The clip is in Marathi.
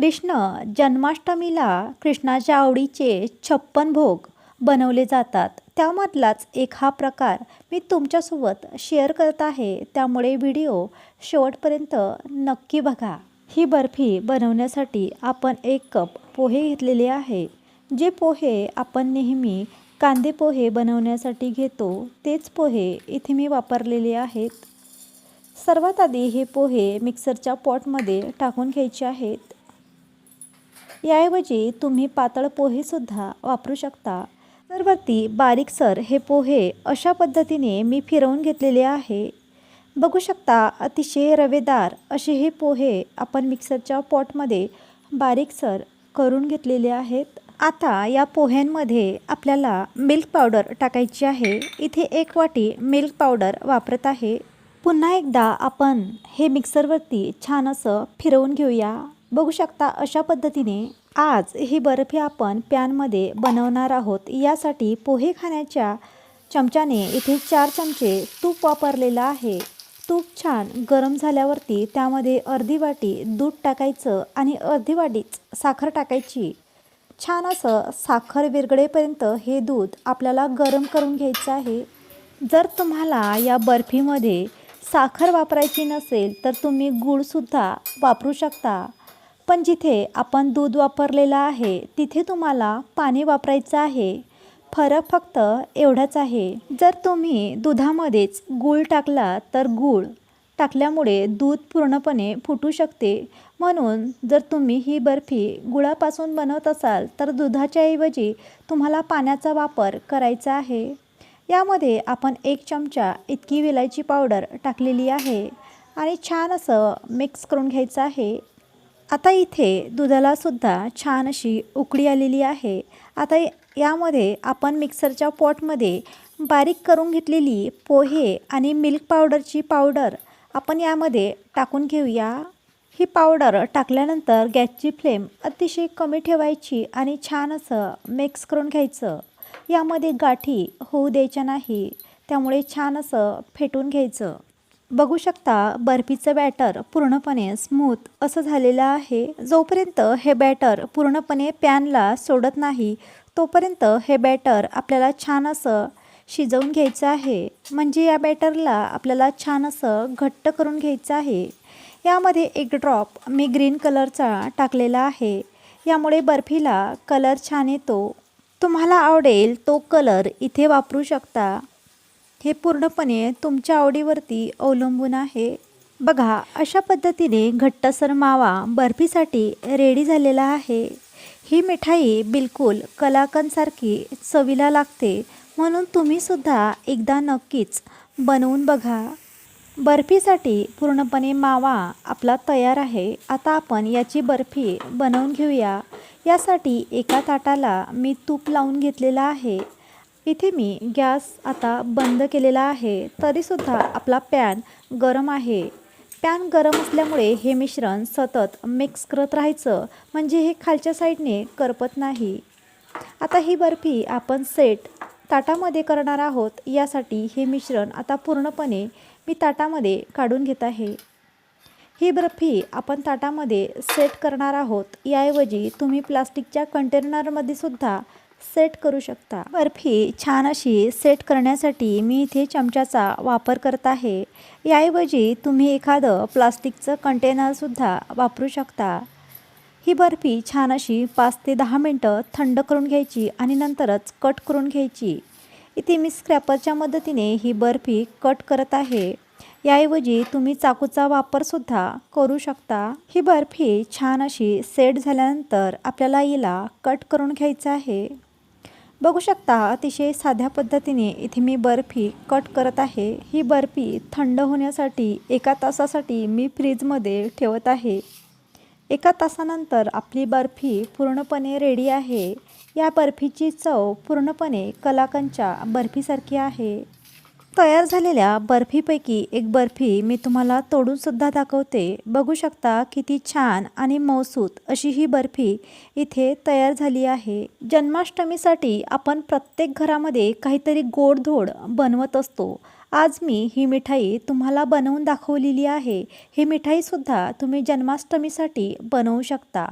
कृष्ण जन्माष्टमीला कृष्णाच्या आवडीचे छप्पन भोग बनवले जातात. त्यामधलाच एक हा प्रकार मी तुमच्यासोबत शेअर करत आहे. त्यामुळे व्हिडिओ शेवटपर्यंत नक्की बघा. ही बर्फी बनवण्यासाठी आपण एक कप पोहे घेतलेले आहे. जे पोहे आपण नेहमी कांदे पोहे बनवण्यासाठी घेतो तेच पोहे इथे मी वापरलेले आहेत. सर्वात आधी हे पोहे मिक्सरच्या पॉटमध्ये टाकून घ्यायचे आहेत. याऐवजी तुम्ही पातळ पोहेसुद्धा वापरू शकता. तर वरती बारीकसर हे पोहे अशा पद्धतीने मी फिरवून घेतलेले आहे. बघू शकता अतिशय रवेदार असे हे पोहे आपण मिक्सरच्या पॉटमध्ये बारीकसर करून घेतलेले आहेत. आता या पोह्यांमध्ये आपल्याला मिल्क पावडर टाकायची आहे. इथे एक वाटी मिल्क पावडर वापरत आहे. पुन्हा एकदा आपण हे मिक्सरवरती छान असं फिरवून घेऊया. बघू शकता अशा पद्धतीने आज ही बर्फी आपण पॅनमध्ये बनवणार आहोत. यासाठी पोहे खाण्याच्या चमच्याने इथे चार चमचे तूप वापरलेलं आहे. तूप छान गरम झाल्यावरती त्यामध्ये अर्धी वाटी दूध टाकायचं आणि अर्धी वाटीच साखर टाकायची. छान असं साखर विरगडेपर्यंत हे दूध आपल्याला गरम करून घ्यायचं आहे. जर तुम्हाला या बर्फीमध्ये साखर वापरायची नसेल तर तुम्ही गूळसुद्धा वापरू शकता. पण जिथे आपण दूध वापरलेलं आहे तिथे तुम्हाला पाणी वापरायचं आहे. फरक फक्त एवढाच आहे. जर तुम्ही दुधामध्येच गूळ टाकला तर गूळ टाकल्यामुळे दूध पूर्णपणे फुटू शकते. म्हणून जर तुम्ही ही बर्फी गुळापासून बनवत असाल तर दुधाच्या ऐवजी तुम्हाला पाण्याचा वापर करायचा आहे. यामध्ये आपण एक चमचा इतकी विलायची पावडर टाकलेली आहे आणि छान असं मिक्स करून घ्यायचं आहे. आता इथे दुधालासुद्धा छान अशी उकळी आलेली आहे. आता यामध्ये आपण मिक्सरच्या पॉटमध्ये बारीक करून घेतलेली पोहे आणि मिल्क पावडरची पावडर आपण यामध्ये टाकून घेऊया. ही पावडर टाकल्यानंतर गॅसची फ्लेम अतिशय कमी ठेवायची आणि छान असं मिक्स करून घ्यायचं. यामध्ये गाठी होऊ द्यायच्या नाही त्यामुळे छान असं फेटून घ्यायचं. बघू शकता बर्फीचं बॅटर पूर्णपणे स्मूथ असं झालेलं आहे. जोपर्यंत हे बॅटर पूर्णपणे पॅनला सोडत नाही तोपर्यंत हे बॅटर आपल्याला छान असं शिजवून घ्यायचं आहे. म्हणजे या बॅटरला आपल्याला छान असं घट्ट करून घ्यायचं आहे. यामध्ये एक ड्रॉप मी ग्रीन कलरचा टाकलेला आहे. यामुळे बर्फीला कलर छान येतो. तुम्हाला आवडेल तो कलर इथे वापरू शकता. हे पूर्णपणे तुमच्या आवडीवरती अवलंबून आहे. बघा अशा पद्धतीने घट्टसर मावा बर्फीसाठी रेडी झालेला आहे. ही मिठाई बिलकुल कलाकंदसारखी चवीला लागते म्हणून तुम्हीसुद्धा एकदा नक्कीच बनवून बघा. बर्फीसाठी पूर्णपणे मावा आपला तयार आहे. आता आपण याची बर्फी बनवून घेऊया. यासाठी एका ताटाला मी तूप लावून घेतलेलं आहे. इथे मी गॅस आता बंद केलेला आहे तरीसुद्धा आपला पॅन गरम आहे. पॅन गरम असल्यामुळे हे मिश्रण सतत मिक्स करत राहायचं म्हणजे हे खालच्या साईडने करपत नाही. आता ही बर्फी आपण सेट ताटामध्ये करणार आहोत यासाठी हे मिश्रण आता पूर्णपणे मी ताटामध्ये काढून घेत आहे. ही बर्फी आपण ताटामध्ये सेट करणार आहोत याऐवजी तुम्ही प्लास्टिकच्या कंटेनरमध्ये सुद्धा सेट करू शकता. बर्फी छान अशी सेट करण्यासाठी मी इथे चमच्याचा वापर करत आहे. याऐवजी तुम्ही एखादं प्लास्टिकचं कंटेनरसुद्धा वापरू शकता. ही बर्फी छान अशी पाच ते दहा मिनटं थंड करून घ्यायची आणि नंतरच कट करून घ्यायची. इथे मी स्क्रॅपरच्या मदतीने ही बर्फी कट करत आहे. याऐवजी तुम्ही चाकूचा वापरसुद्धा करू शकता. ही बर्फी छान अशी सेट झाल्यानंतर आपल्याला हिला कट करून घ्यायचं आहे. बघू शकता अतिशय साध्या पद्धतीने इथे मी बर्फी कट करत आहे. ही बर्फी थंड होण्यासाठी एका तासासाठी मी फ्रीजमध्ये ठेवत आहे. एका तासानंतर आपली बर्फी पूर्णपणे रेडी आहे. या बर्फीची चव पूर्णपणे कलाकंच्या बर्फीसारखी आहे. तयार झालेल्या बर्फीपैकी एक बर्फी मी तुम्हाला तोडूनसुद्धा दाखवते. बघू शकता किती छान आणि मौसूत अशी ही बर्फी इथे तयार झाली आहे. जन्माष्टमीसाठी आपण प्रत्येक घरामध्ये काहीतरी गोडधोड बनवत असतो. आज मी ही मिठाई तुम्हाला बनवून दाखवलेली आहे. ही मिठाईसुद्धा तुम्ही जन्माष्टमीसाठी बनवू शकता.